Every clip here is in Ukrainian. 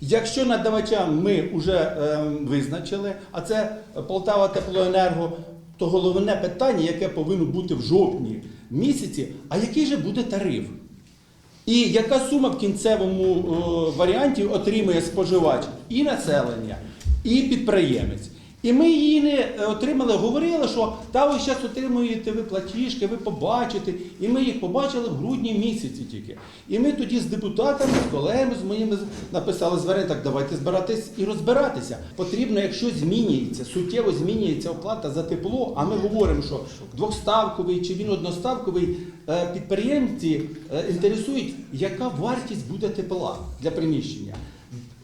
Якщо надавачам ми вже ем, визначили, а це Полтава Теплоенерго, то головне питання, яке повинно бути в жовтні місяці, а який же буде тариф? І яка сума в кінцевому е, варіанті отримує споживач і населення, і підприємець. І ми її не е, отримали, говорили, що та ви зараз отримуєте ви платіжки, ви побачите. І ми їх побачили в грудні місяці тільки. І ми тоді з депутатами, з колегами, з моїми написали звернення, так давайте збиратись і розбиратися. Потрібно, якщо змінюється, суттєво змінюється оплата за тепло, а ми говоримо, що двохставковий чи він одноставковий, е, підприємці е, інтересують, яка вартість буде тепла для приміщення.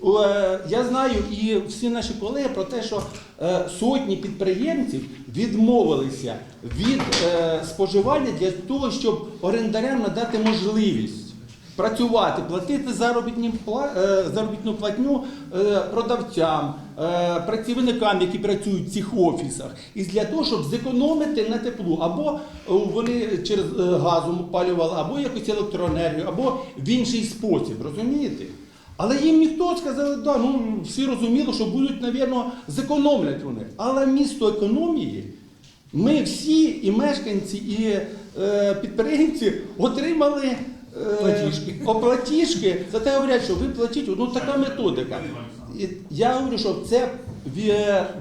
Е, Я знаю і всі наші колеги про те, що е, сотні підприємців відмовилися від е, споживання для того, щоб орендарям надати можливість працювати, платити заробітні заробітну платню продавцям, працівникам, які працюють в цих офісах, і для того, щоб зекономити на теплу, або вони через газом опалювали, або якусь електроенергію, або в інший спосіб, розумієте? Але їм ніхто сказали, да, ну всі розуміли, що будуть, напевно, зекономлять вони. Але місто економії, ми всі, і мешканці, і е, підприємці отримали е, Платіжки. оплатіжки. Зате говорять, що ви платіть, ну така методика. І я говорю, що це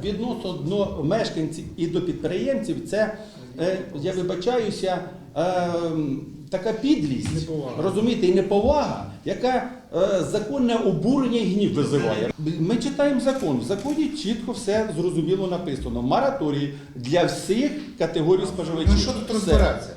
відносно до мешканців і до підприємців, це, е, я вибачаюся, е, така підлість, Неповага. розумієте, і неповага, яка е, законне обурення і гнів визиває. Ми читаємо закон. В законі чітко все зрозуміло написано. Мораторій для всіх категорій споживачів. Ну що тут Все. розбиратися?